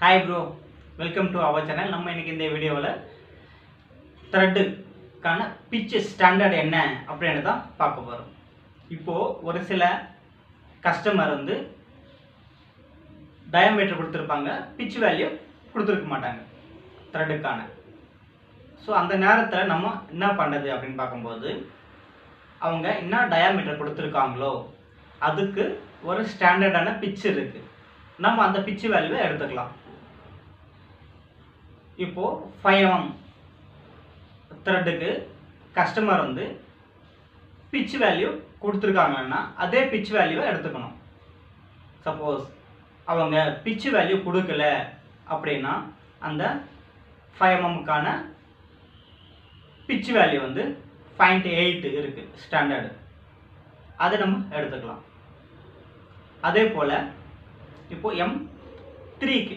Hi bro welcome to our channel நம்ம இன்றைக்கி இந்த வீடியோவில் த்ரெட்டுக்கான பிச்சு ஸ்டாண்டர்ட் என்ன அப்படின்னு தான் பார்க்க போகிறோம் இப்போது ஒரு சில கஸ்டமர் வந்து டயாமீட்டர் கொடுத்துருப்பாங்க பிச் வேல்யூ கொடுத்துருக்க மாட்டாங்க த்ரெட்டுக்கான ஸோ அந்த நேரத்தில் நம்ம என்ன பண்ணுறது அப்படின்னு பார்க்கும்போது அவங்க என்ன டயாமீட்டர் கொடுத்துருக்காங்களோ அதுக்கு ஒரு ஸ்டாண்டர்டான பிச்சு இருக்குது நம்ம அந்த பிச்சு வேல்யூவை எடுத்துக்கலாம். இப்போது ஃபைவ் எம்எம் த்ரெட்டுக்கு கஸ்டமர் வந்து பிச் வேல்யூ கொடுத்துருக்காங்கன்னா அதே பிச் வேல்யூவை எடுத்துக்கணும். சப்போஸ் அவங்க பிச் வேல்யூ கொடுக்கல அப்படின்னா அந்த ஃபைவ் எம்எம்க்கான பிச் வேல்யூ வந்து பாயிண்ட் எயிட் இருக்குது ஸ்டாண்டர்டு அதை நம்ம எடுத்துக்கலாம். அதே போல் இப்போது எம் த்ரீக்கு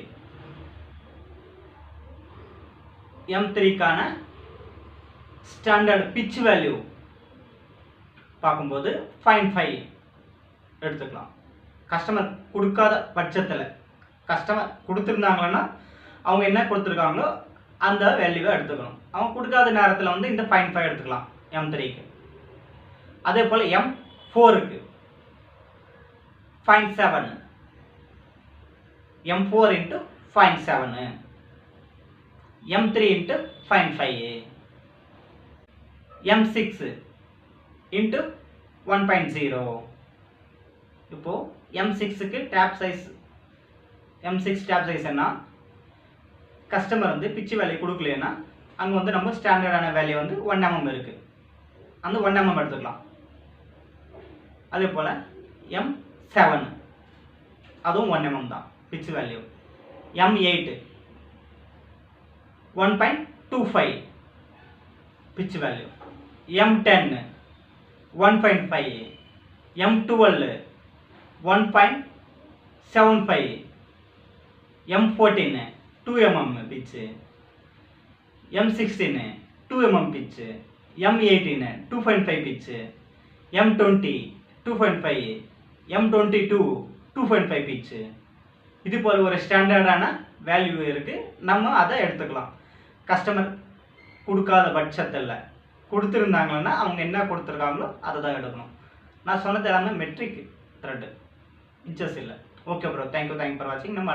எம் த்ரீக்கான ஸ்டாண்டர்ட் பிச் வேல்யூ பார்க்கும்போது பாயிண்ட் ஃபைவ் எடுத்துக்கலாம். கஸ்டமர் கொடுக்காத பட்சத்தில் கஸ்டமர் கொடுத்துருந்தாங்கன்னா அவங்க என்ன கொடுத்துருக்காங்களோ அந்த வேல்யூவை எடுத்துக்கணும். அவங்க கொடுக்காத நேரத்தில் வந்து இந்த பாயிண்ட் ஃபைவ் எடுத்துக்கலாம் எம் த்ரீக்கு அதே போல் எம் ஃபோருக்கு point seven M four into point seven M three into point five M six into one point zero இப்போது எம் சிக்ஸுக்கு tape size M six tape size என்ன? கஸ்டமர் வந்து பிச்சு வேல்யூ கொடுக்கலன்னா அங்கே வந்து நம்ம ஸ்டாண்டர்டான வேல்யூ வந்து ஒன் எம்எம் இருக்குது அந்த ஒன் எம்எம் எடுத்துக்கலாம். அதே போல் எம் செவன் அதுவும் ஒன் எம்எம் தான் pitch value M eight one point two five pitch value M ten one point five M twelve one point seven five M fourteen two mm pitch M two mm pitch M two point five pitch M twenty two point five M twenty two two five pitch இது போல் ஒரு ஸ்டாண்டர்டான value இருக்குது நம்ம அதை எடுத்துக்கலாம். Customer கொடுக்காத பட்சத்தில் கொடுத்துருந்தாங்கன்னா அவங்க என்ன கொடுத்துருக்காங்களோ அதை தான் எடுக்கணும். நான் சொன்னது எல்லாமே மெட்ரிக் த்ரெட்டு இன்ச்சஸ் இல்லை. Okay bro thank you thank for வாட்சிங் நம்ம